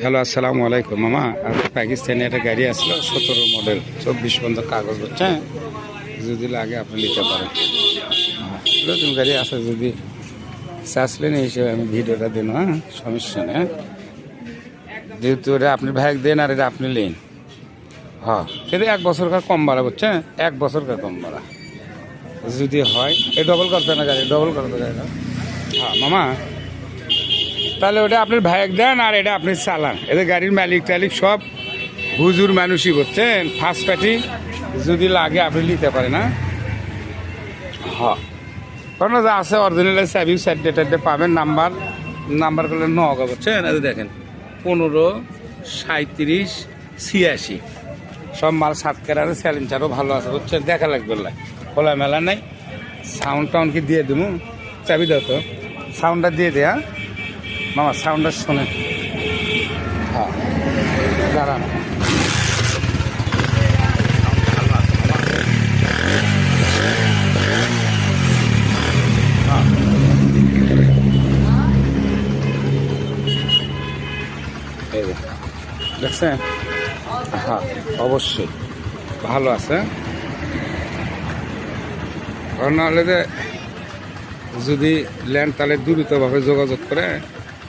Hello আসসালামু আলাইকুম। মামা আর পাকিস্তানি একটা গাড়ি আসলো সতেরো মডেল চব্বিশ পর্যন্ত কাগজ হচ্ছে যদি লাগে আপনি নিতে পারেন। হ্যাঁ, নতুন গাড়ি আছে যদি চাষলেন এই হিসেবে আমি ভিডিওটা দিন হ্যাঁ? সমস্যা নেই হ্যাঁ? যেহেতু এটা আপনি ভাগ দেন আর এটা আপনি লেন হ্যাঁ কিন্তু এক বছর কার কম ভাড়া বুঝছেন এক বছর কার কম ভাড়া। যদি হয় এ ডবল করতে না গাড়ি ডবল করতে গাড়ি হ্যাঁ মামা তাহলে ওটা আপনার ভাইক দেন আর এটা আপনি চালান। এদের গাড়ির মালিক টালিক সব হুজুর মানুষই করছেন ফার্স্ট পার্টি যদি লাগে আপনি নিতে পারেন না হ্যাঁ কারণ যা আছে অরিজিনাল সার্ভিস সাইডে টাইডে পাবেন, নাম্বার নাম্বার করলে নগা বুঝছেন? এই দেখেন, পনেরো সাঁত্রিশ ছিয়াশি। সব মাল সাতকেরার স্যালেঞ্চারও ভালো আছে, বুঝছেন? দেখা লাগবে। খোলা মেলা নাই। সাউন্ড টাউন কি দিয়ে দেবো চাবি দাও তো। সাউন্ডটা দিয়ে দে হ্যাঁ? মামা সাউন্ডটা শোনে হ্যাঁ। হ্যাঁ। দেখছেন? হ্যাঁ অবশ্যই। ভালো আছে। নাহলে যে যদি ল্যান্ড তাহলে দ্রুতভাবে যোগাযোগ করে